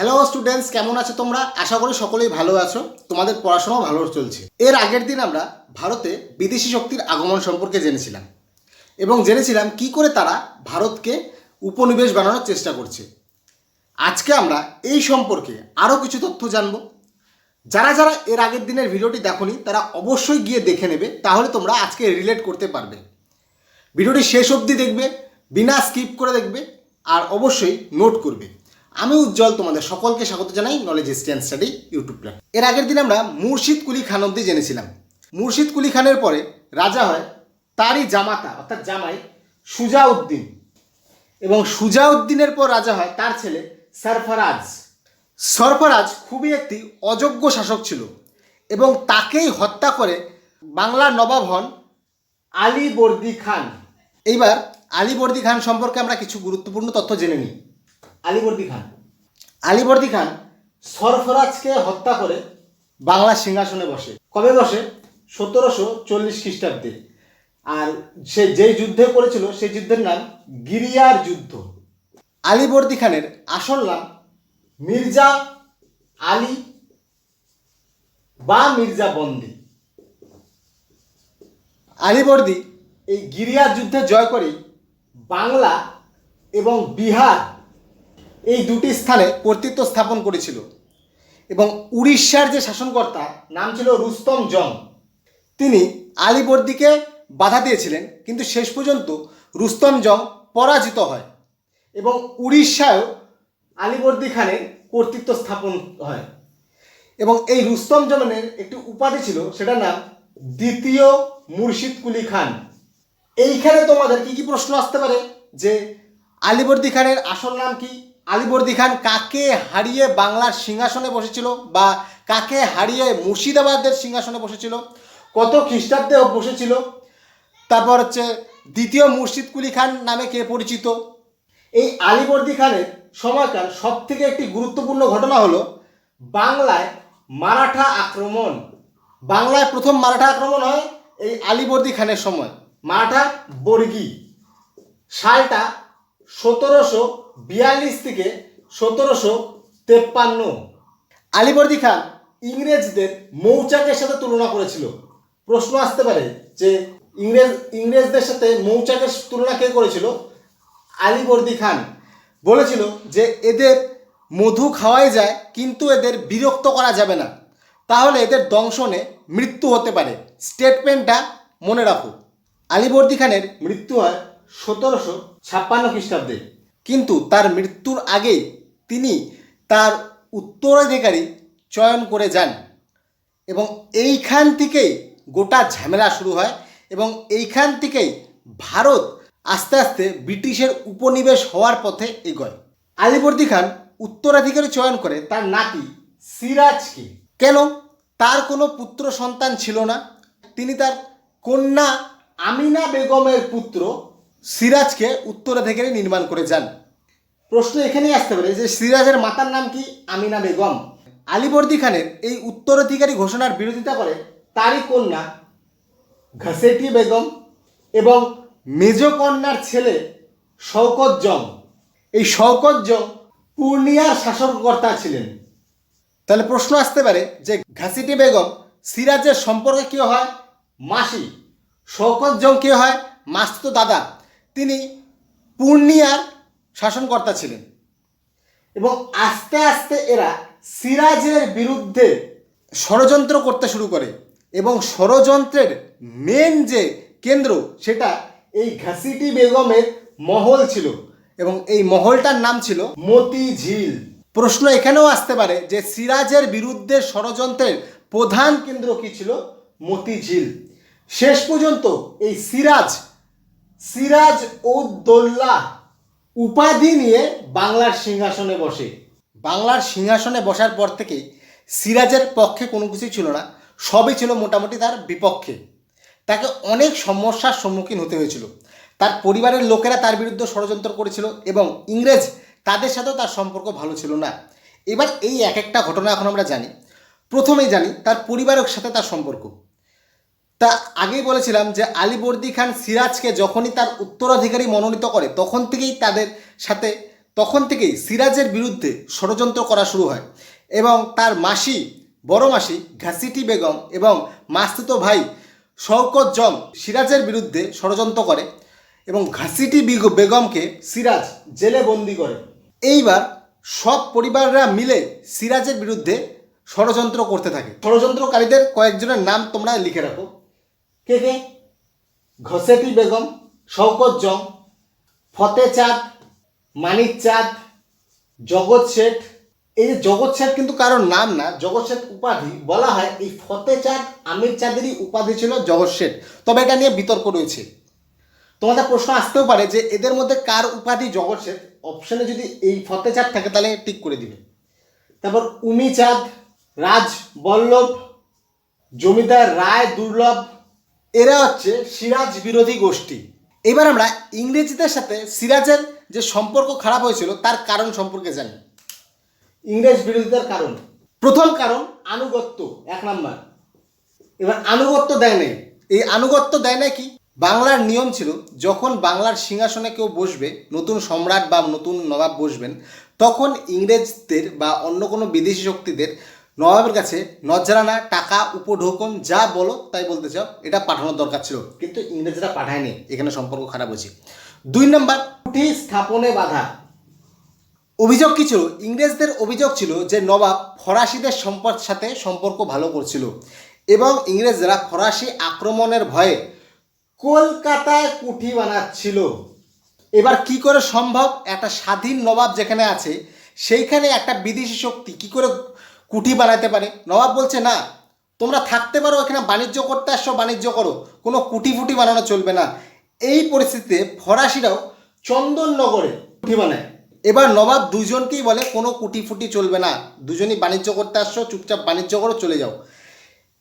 Hello students কেমন আছো তোমরা? আশা করি সকলেই ভালো আছো। তোমাদের পড়াশোনাও ভালো চলছে। এর আগের দিন আমরা ভারতে বিদেশি শক্তির আগমন সম্পর্কে জেনেছিলাম এবং জেনেছিলাম কি করে তারা ভারতকে উপনিবেশ বানানোর চেষ্টা করছে। আজকে আমরা এই সম্পর্কে আরও কিছু তথ্য জানব। যারা যারা এর আগের দিনের ভিডিওটি দেখোনি, তারা অবশ্যই গিয়ে দেখে নেবে, তাহলে তোমরা আজকে রিলেট করতে পারবে। ভিডিওটি শেষ অবধি দেখবে, বিনা স্কিপ করে দেখবে, আর অবশ্যই নোট করবে। আমি উজ্জ্বল তোমাদের সকলকে স্বাগত জানাই knowledge stand study YouTube plan এর আগের দিন আমরা মুর্শিদ কুলি খান অব্দি জেনেছিলাম। মুর্শিদ কুলি খানের পরে রাজা হয় তারই জামাতা, অর্থাৎ জামাই সুজাউদ্দিন। এবং সুজাউদ্দিনের পর রাজা হয় তার ছেলে সরফরাজ। সরফরাজ খুবই একটি অযোগ্য শাসক ছিল এবং তাকেই হত্যা করে বাংলার নবাব হন আলী বর্দি খান। এইবার আলী বর্দি খান সম্পর্কে আমরা কিছু গুরুত্বপূর্ণ তথ্য জেনে নিই। আলীবর্দী খান। আলীবর্দী খান সরফরাজকে হত্যা করে বাংলা সিংহাসনে বসে। কবে বসে? সতেরোশো চল্লিশ খ্রিস্টাব্দে। আর সে যেই যুদ্ধে করেছিল সেই যুদ্ধের নাম গিরিয়ার যুদ্ধ। আলীবর্দী খানের আসল নাম মির্জা আলী বা মির্জা বন্দি। আলীবর্দী এই গিরিয়ার যুদ্ধে জয় করেই বাংলা এবং বিহার এই দুটি স্থানে কর্তৃত্ব স্থাপন করেছিল। এবং উড়িষ্যার যে শাসনকর্তা, নাম ছিল রুস্তম জং। তিনি আলীবর্দীকে বাধা দিয়েছিলেন, কিন্তু শেষ পর্যন্ত রুস্তম জং পরাজিত হয় এবং উড়িষ্যায়ও আলীবর্দী খানের কর্তৃত্ব স্থাপন হয়। এবং এই রুস্তম জমানের একটি উপাধি ছিল, সেটার নাম দ্বিতীয় মুর্শিদ কুলি খান। এইখানে তোমাদের কি কি প্রশ্ন আসতে পারে? যে আলীবর্দী খানের আসল নাম কি? আলীবর্দী খান কাকে হারিয়ে বাংলার সিংহাসনে বসেছিল বা কাকে হারিয়ে মুর্শিদাবাদের সিংহাসনে বসেছিল, কত খ্রিস্টাব্দে বসেছিল, তারপর হচ্ছে দ্বিতীয় মুর্শিদ কুলি খান নামে কে পরিচিত? এই আলিবর্দি খানের সময়কাল সব থেকে একটি গুরুত্বপূর্ণ ঘটনা হলো বাংলায় মারাঠা আক্রমণ। বাংলায় প্রথম মারাঠা আক্রমণ হয় এই আলীবর্দী খানের সময়। মারাঠা বর্গী। সালটা সতেরোশো বিয়াল্লিশ থেকে সতেরোশো তেপ্পান্ন। আলীবর্দী খান ইংরেজদের মৌচাকের সাথে তুলনা করেছিল। প্রশ্ন আসতে পারে যে ইংরেজ, ইংরেজদের সাথে মৌচাকের তুলনা কে করেছিল? আলীবর্দী খান বলেছিল যে এদের মধু খাওয়াই যায়, কিন্তু এদের বিরক্ত করা যাবে না। তাহলে এদের দংশনে মৃত্যু হতে পারে। স্টেটমেন্টটা মনে রাখো। আলীবর্দী খানের মৃত্যু হয় সতেরোশো ছাপ্পান্ন খ্রিস্টাব্দে। কিন্তু তার মৃত্যুর আগেই তিনি তার উত্তরাধিকারী চয়ন করে যান এবং এইখান থেকেই গোটা ঝামেলা শুরু হয় এবং এইখান থেকেই ভারত আস্তে আস্তে ব্রিটিশের উপনিবেশ হওয়ার পথে এগোয়। আলীবর্দী খান উত্তরাধিকারী চয়ন করে তার নাতি সিরাজকে। কেন? তার কোনো পুত্র সন্তান ছিল না। তিনি তার কন্যা আমিনা বেগমের পুত্র সিরাজকে উত্তরাধিকারী নির্মাণ করে যান। প্রশ্ন এখানেই আসতে পারে যে সিরাজের মাতার নাম কি? আমিনা বেগম। আলীবর্দী খানের এই উত্তরাধিকারী ঘোষণার বিরোধিতা করে তারই কন্যা ঘাসেটি বেগম এবং মেজ কন্যার ছেলে শওকত জং। এই শওকত জং পূর্ণিয়ার শাসনকর্তা ছিলেন। তাহলে প্রশ্ন আসতে পারে যে ঘাসিটি বেগম সিরাজের সম্পর্কে কী হয়? মাসি। শওকত জং কে হয়? মাস্তো দাদা। তিনি পূর্ণিয়ার শাসনকর্তা ছিলেন। এবং আস্তে আস্তে এরা সিরাজের বিরুদ্ধে ষড়যন্ত্র করতে শুরু করে। এবং ষড়যন্ত্রের মেন যে কেন্দ্র, সেটা এই ঘাসিটি বেগমের মহল ছিল। এবং এই মহলটার নাম ছিল মতিঝিল। প্রশ্ন এখানেও আসতে পারে যে সিরাজের বিরুদ্ধে ষড়যন্ত্রের প্রধান কেন্দ্র কি ছিল? মতিঝিল। শেষ পর্যন্ত এই সিরাজ সিরাজ উদ্দৌল্লা উপাধি নিয়ে বাংলার সিংহাসনে বসে। বাংলার সিংহাসনে বসার পর থেকে সিরাজের পক্ষে কোনো কিছুই ছিল না, সবই ছিল মোটামুটি তার বিপক্ষে। তাকে অনেক সমস্যার সম্মুখীন হতে হয়েছিল। তার পরিবারের লোকেরা তার বিরুদ্ধে ষড়যন্ত্র করেছিল এবং ইংরেজ তাদের সাথেও তার সম্পর্ক ভালো ছিল না। এবার এই এক একটা ঘটনা এখন আমরা জানি। প্রথমেই জানি তার পরিবারের সাথে তার সম্পর্ক। তা আগেই বলেছিলাম যে আলীবর্দী খান সিরাজকে যখনই তার উত্তরাধিকারী মনোনীত করে, তখন থেকেই তাদের সাথে, তখন থেকেই সিরাজের বিরুদ্ধে ষড়যন্ত্র করা শুরু হয়। এবং তার মাসি, বড় মাসি ঘাসিটি বেগম এবং মাস্তুতো ভাই শওকত জং সিরাজের বিরুদ্ধে ষড়যন্ত্র করে এবং ঘাসিটি বেগমকে সিরাজ জেলে বন্দি করে। এইবার সব পরিবাররা মিলে সিরাজের বিরুদ্ধে ষড়যন্ত্র করতে থাকে। ষড়যন্ত্রকারীদের কয়েকজনের নাম তোমরা লিখে রাখো। কে কে ঘসেটি বেগম, শওকত জং, ফতে চাঁদ, মানিক চাঁদ জগৎ শেঠ। এই যে জগৎ শেঠ কিন্তু কারোর নাম না জগৎ শেঠ উপাধি। বলা হয় এই ফতে চাঁদ, আমির চাঁদেরই উপাধি ছিল জগৎ শেঠ। তবে এটা নিয়ে বিতর্ক রয়েছে। তোমাদের প্রশ্ন আসতেও পারে যে এদের মধ্যে কার উপাধি জগৎ শেঠ? অপশনে যদি এই ফতে চাঁদ থাকে তাহলে টিক করে দিবে। তারপর উমি চাঁদ, রাজ বল্লভ, জমিদার রায় দুর্লভ এরা হচ্ছে সিরাজ বিরোধী গোষ্ঠী। এবার আমরা ইংরেজিদের সাথে সিরাজের যে সম্পর্ক খারাপ হয়েছিল, তার কারণ সম্পর্কে জানি। ইংরেজ বিরোধিতার কারণ। প্রথম কারণ, আনুগত্য, এক নাম্বার। এবার আনুগত্য দেয় নাই। এই আনুগত্য দেয় না কি? বাংলার নিয়ম ছিল, যখন বাংলার সিংহাসনে কেউ বসবে, নতুন সম্রাট বা নতুন নবাব বসবেন, তখন ইংরেজদের বা অন্য কোনো বিদেশি শক্তিদের নবাবের কাছে নজরানা, টাকা, উপঢৌকন, যা বলো তাই বলতে চাও, এটা পাঠানোর দরকার ছিল। কিন্তু ইংরেজরা পাঠায়নি, এখানে সম্পর্ক খারাপ হয়েছে। দুই নম্বর, কুঠি স্থাপনে বাধা। অভিযোগ কি ছিল? ইংরেজদের অভিযোগ ছিল যে নবাব ফরাসিদের সম্পদ সাথে সম্পর্ক ভালো করছিল এবং ইংরেজরা ফরাসি আক্রমণের ভয়ে কলকাতায় কুঠি বানাচ্ছিল। এবার কি করে সম্ভব? একটা স্বাধীন নবাব যেখানে আছে, সেইখানে একটা বিদেশি শক্তি কি করে কুঠি বানাতে পারে। নবাব বলছে, না, তোমরা থাকতে পারো, এখানে বাণিজ্য করতে আসছো বাণিজ্য করো। কোনো কুটি ফুটি বানানো চলবে না। এই পরিস্থিতিতে ফরাসিরাও চন্দননগরে কুঠি বানায়। এবার নবাব দুজনকেই বলে, কোনো কুটি ফুটি চলবে না। দুজনই বাণিজ্য করতে আসছো চুপচাপ বাণিজ্য করো, চলে যাও।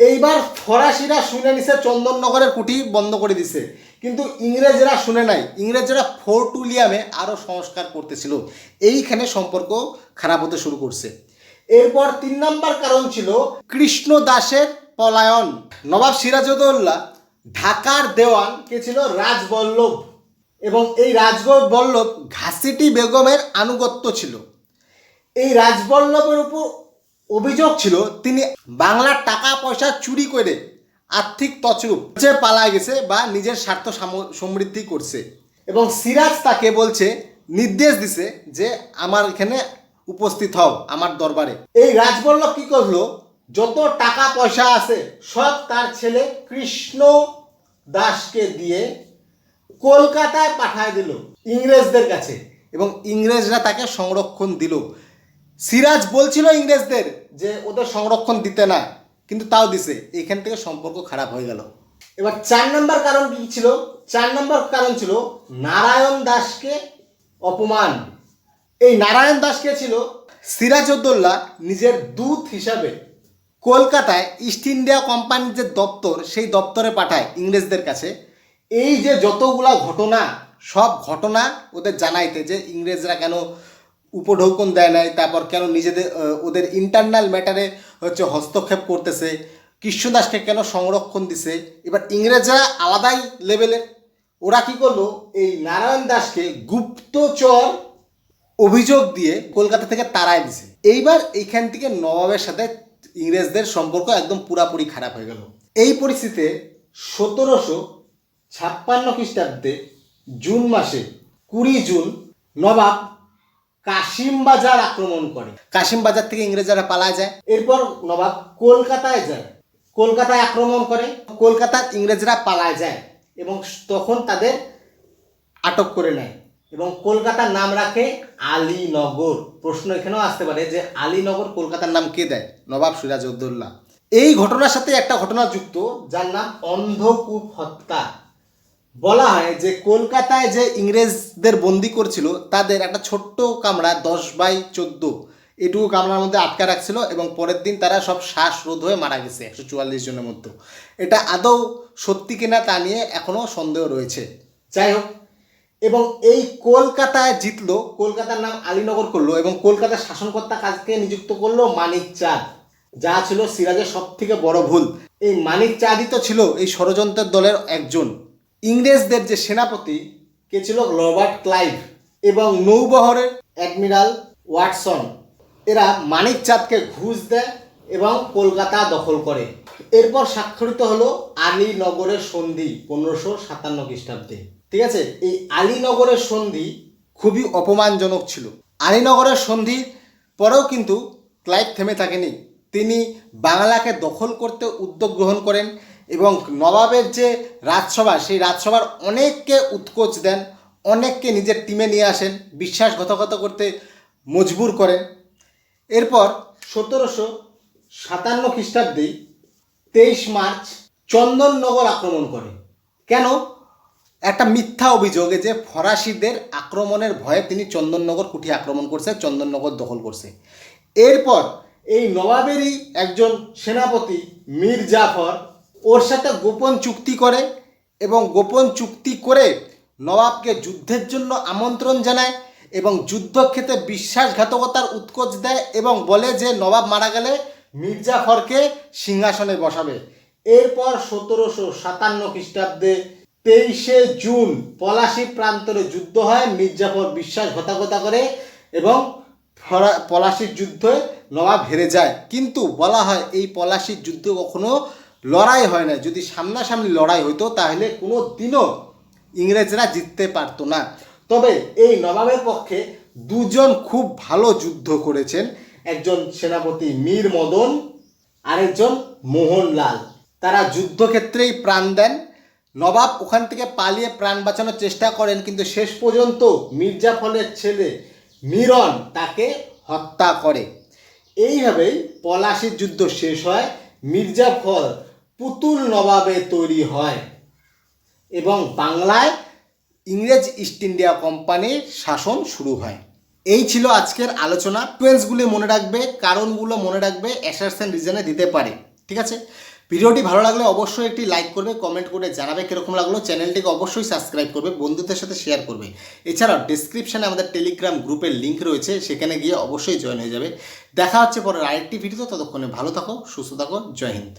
এইবার ফরাসিরা শুনে নিছে চন্দননগরের কুঠি বন্ধ করে দিছে। কিন্তু ইংরেজরা শুনে নাই। ইংরেজরা ফোর্ট উইলিয়ামে আরও সংস্কার করতেছিল। এইখানে সম্পর্ক খারাপ হতে শুরু করছে। এরপর তিন নম্বর কারণ ছিল কৃষ্ণ দাসের পলায়ন। নবাব সিরাজউদ্দৌলা, ঢাকার দেওয়ান, কে ছিল? রাজবল্লভ। এবং এই রাজবল্লভ ঘাসিটি বেগমের আনুগত্য ছিল। এই রাজবল্লভের উপর অভিযোগ ছিল, তিনি বাংলার টাকা পয়সা চুরি করে আর্থিক তছরূপ যে পালায় গেছে বা নিজের স্বার্থ সাম- সমৃদ্ধি করছে। এবং সিরাজ তাকে বলছে, নির্দেশ দিছে যে আমার এখানে উপস্থিত হও আমার দরবারে। এই রাজবল্লভ কি করল? যত টাকা পয়সা আছে, সব তার ছেলে কৃষ্ণ দাসকে দিয়ে কলকাতায় পাঠায় দিল ইংরেজদের কাছে এবং ইংরেজরা তাকে সংরক্ষণ দিল। সিরাজ বলছিল ইংরেজদের যে, ওদের সংরক্ষণ দিতে না। কিন্তু তাও দিছে। এখান থেকে সম্পর্ক খারাপ হয়ে গেল। এবার চার নম্বর কারণ কি ছিল? চার নম্বর কারণ ছিল নারায়ণ দাসকে অপমান। এই নারায়ণ দাসকে ছিল? সিরাজউদ্দৌল্লা নিজের দূত হিসাবে কলকাতায় ইস্ট ইন্ডিয়া কোম্পানির যে দপ্তর, সেই দপ্তরে পাঠায় ইংরেজদের কাছে। এই যে যতগুলা ঘটনা, সব ঘটনা ওদের জানাইতে যে ইংরেজরা কেন উপঢৌকন দেয় নাই, তারপর কেন নিজেদের ওদের ইন্টারনাল ম্যাটারে হচ্ছে হস্তক্ষেপ করতেছে কৃষ্ণদাসকে কেন সংরক্ষণ দিছে? এবার ইংরেজরা আলাদাই লেভেলের ওরা কি করল? এই নারায়ণ দাসকে গুপ্তচর অভিযোগ দিয়ে কলকাতা থেকে তাড়ায় দিছে। এইবার এইখান থেকে নবাবের সাথে ইংরেজদের সম্পর্ক একদম পুরাপুরি খারাপ হয়ে গেল। এই পরিস্থিতিতে সতেরোশো ছাপ্পান্ন খ্রিস্টাব্দে জুন মাসে কুড়ি জুন নবাব কাশিম বাজার আক্রমণ করে। কাশিম বাজার থেকে ইংরেজরা পালায় যায়। এরপর নবাব কলকাতায় যায়। কলকাতায় আক্রমণ করে। কলকাতার ইংরেজরা পালায় যায় এবং তখন তাদের আটক করে নেয়। এবং কলকাতার নাম রাখে আলীনগর। প্রশ্ন এখানেও আসতে পারে যে আলীনগর কলকাতার নাম কে দেয়? নবাব সিরাজউদ্দৌলা এই ঘটনার সাথে একটা ঘটনা যুক্ত, যার নাম অন্ধকূপ হত্যা। বলা হয় যে কলকাতায় যে ইংরেজদের বন্দি করছিল, তাদের একটা ছোট্ট কামরা দশ বাই চোদ্দ। এটুকু কামরার মধ্যে আটকা রাখছিল এবং পরের দিন তারা সব শ্বাসরোধ হয়ে মারা গেছে একশো চুয়াল্লিশ জনের মধ্যে। এটা আদৌ সত্যি কিনা তা নিয়ে এখনও সন্দেহ রয়েছে। যাই হোক এবং এই কলকাতায় জিতলো, কলকাতার নাম আলীনগর করল এবং কলকাতার শাসনকর্তা কাজকে নিযুক্ত করল মানিক চাঁদ। যা ছিল সিরাজের সব থেকে বড় ভুল। এই মানিক চাঁদই তো ছিল এই ষড়যন্ত্রের দলের একজন। ইংরেজদের যে সেনাপতি, কে ছিল রবার্ট ক্লাইভ এবং নৌবহরের অ্যাডমিরাল ওয়াটসন। এরা মানিক চাঁদকে ঘুষ দেয় এবং কলকাতা দখল করে। এরপর স্বাক্ষরিত হলো আলীনগরের সন্ধি, পনেরোশো সাতান্ন খ্রিস্টাব্দে। ঠিক আছে? এই আলীনগরের সন্ধি খুবই অপমানজনক ছিল। আলীনগরের সন্ধির পরেও কিন্তু ক্লাইভ থেমে থাকেনি। তিনি বাংলাকে দখল করতে উদ্যোগ গ্রহণ করেন এবং নবাবের যে রাজসভা, সেই রাজসভার অনেককে উৎকোচ দেন, অনেককে নিজের টিমে নিয়ে আসেন, বিশ্বাসঘাতকতা করতে মজবুর করেন। এরপর সতেরোশো সাতান্ন খ্রিস্টাব্দে তেইশ মার্চ চন্দননগর আক্রমণ করে। কেন? একটা মিথ্যা অভিযোগে যে ফরাসিদের আক্রমণের ভয়ে তিনি চন্দননগর কুঠি আক্রমণ করছে, চন্দননগর দখল করছে। এরপর এই নবাবেরই একজন সেনাপতি মীর জাফর ওর সাথে গোপন চুক্তি করে এবং গোপন চুক্তি করে নবাবকে যুদ্ধের জন্য আমন্ত্রণ জানায় এবং যুদ্ধক্ষেত্রে বিশ্বাসঘাতকতার উৎকোচ দেয় এবং বলে যে নবাব মারা গেলে মির্জাফরকে সিংহাসনে বসাবে। এরপর সতেরোশো সাতান্ন খ্রিস্টাব্দে তেইশে জুন পলাশি প্রান্তরে যুদ্ধ হয়, মির্জাফর বিশ্বাসঘাতকতা করে এবং পলাশির যুদ্ধে নবাব হেরে যায়। কিন্তু বলা হয় এই পলাশির যুদ্ধ কখনো লড়াই হয় না যদি সামনাসামনি লড়াই হতো তাহলে কোনো দিনও ইংরেজরা জিততে পারতো না। তবে এই নবাবের পক্ষে দুজন খুব ভালো যুদ্ধ করেছেন। একজন সেনাপতি মীর মদন আরেকজন মোহনলাল। তারা যুদ্ধক্ষেত্রেই প্রাণ দেন। নবাব ওখান থেকে পালিয়ে প্রাণ বাঁচানোর চেষ্টা করেন, কিন্তু শেষ পর্যন্ত মির্জাফরের ছেলে মিরন তাকে হত্যা করে। এইভাবেই পলাশির যুদ্ধ শেষ হয় মির্জাফর পুতুল নবাবে তৈরি হয় এবং বাংলায় ইংরেজ ইস্ট ইন্ডিয়া কোম্পানির শাসন শুরু হয়। এই ছিল আজকের আলোচনা। টুয়েন্সগুলি মনে রাখবে, কারণগুলো মনে রাখবে অ্যাসারসেন রিজনে দিতে পারে। ঠিক আছে? ভিডিওটি ভালো লাগলে অবশ্যই একটি লাইক করবে কমেন্ট করে জানাবে কীরকম লাগল। চ্যানেলটিকে অবশ্যই সাবস্ক্রাইব করবে, বন্ধুদের সাথে শেয়ার করবে। এছাড়াও ডিসক্রিপশানে আমাদের টেলিগ্রাম গ্রুপের লিঙ্ক রয়েছে, সেখানে গিয়ে অবশ্যই জয়েন হয়ে যাবে। দেখা হচ্ছে পরের আরেকটি ভিডিও ততক্ষণে ভালো থাকো, সুস্থ থাকো, জয় হিন্দ।